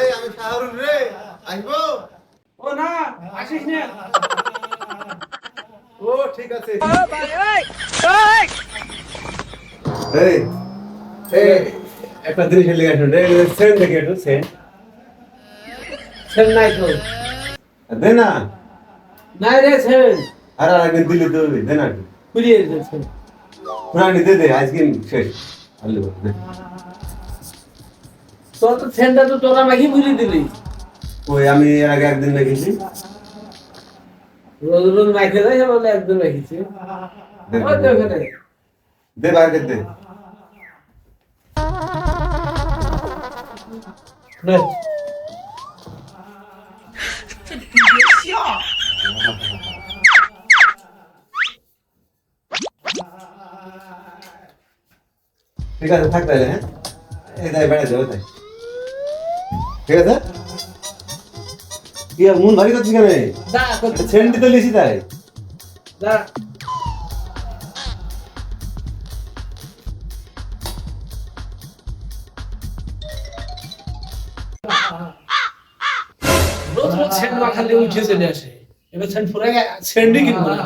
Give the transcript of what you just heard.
এই ও না আসিস না। ও ঠিক আছে। এই এই একটা জিনিস লিখে আসুন। দে না। নাই আর আর দিলে তো দে না আজকে শেষ। তোর তো ছেনটা তো তোরা মাখি ফুরিয়ে দিলি। ওই আমি এর আগে একদিন রেখেছি রোজ রোজ মাখে দেয় বলে একদিন রেখেছি। দে বাইরে দে। নে। ঠিক আছে থাক তাহলে হ্যাঁ? এই তাই বেড়া যাবে তাই ঠিক আছে? আর মন ভারী করছিস কেন? সেন্ট তো লিসি তাই। রোজ রোজ সেন্ট মাখালে উঠে চলে আসে। এবার সেন্ট ফুরে সেন্টই কিনবো না।